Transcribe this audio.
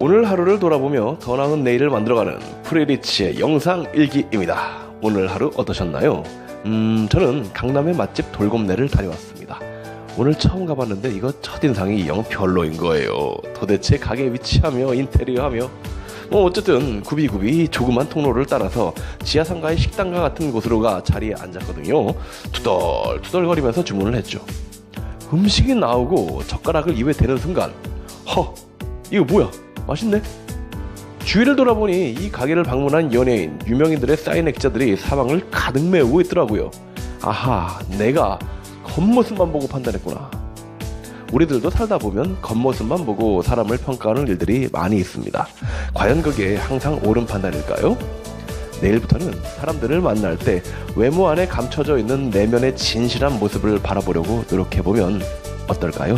오늘 하루를 돌아보며 더 나은 내일을 만들어가는 프레리치의 영상 일기입니다. 오늘 하루 어떠셨나요? 음, 저는 강남의 맛집 돌곰네를 다녀왔습니다. 오늘 처음 가봤는데 이거 첫인상이 영 별로인 거예요. 도대체 가게 위치하며 인테리어하며 뭐 어쨌든 구비구비 조그만 통로를 따라서 지하 상가의 식당과 같은 곳으로 가 자리에 앉았거든요. 투덜투덜거리면서 주문을 했죠. 음식이 나오고 젓가락을 입에 대는 순간 허 이거 뭐야? 맛있네. 주위를 돌아보니 이 가게를 방문한 연예인 유명인들의 사인 액자들이 사방을 가득 메우고 있더라고요. 아하 내가 겉모습만 보고 판단했구나. 우리들도 살다 보면 겉모습만 보고 사람을 평가하는 일들이 많이 있습니다. 과연 그게 항상 옳은 판단일까요? 내일부터는 사람들을 만날 때 외모 안에 감춰져 있는 내면의 진실한 모습을 바라보려고 노력해보면 어떨까요?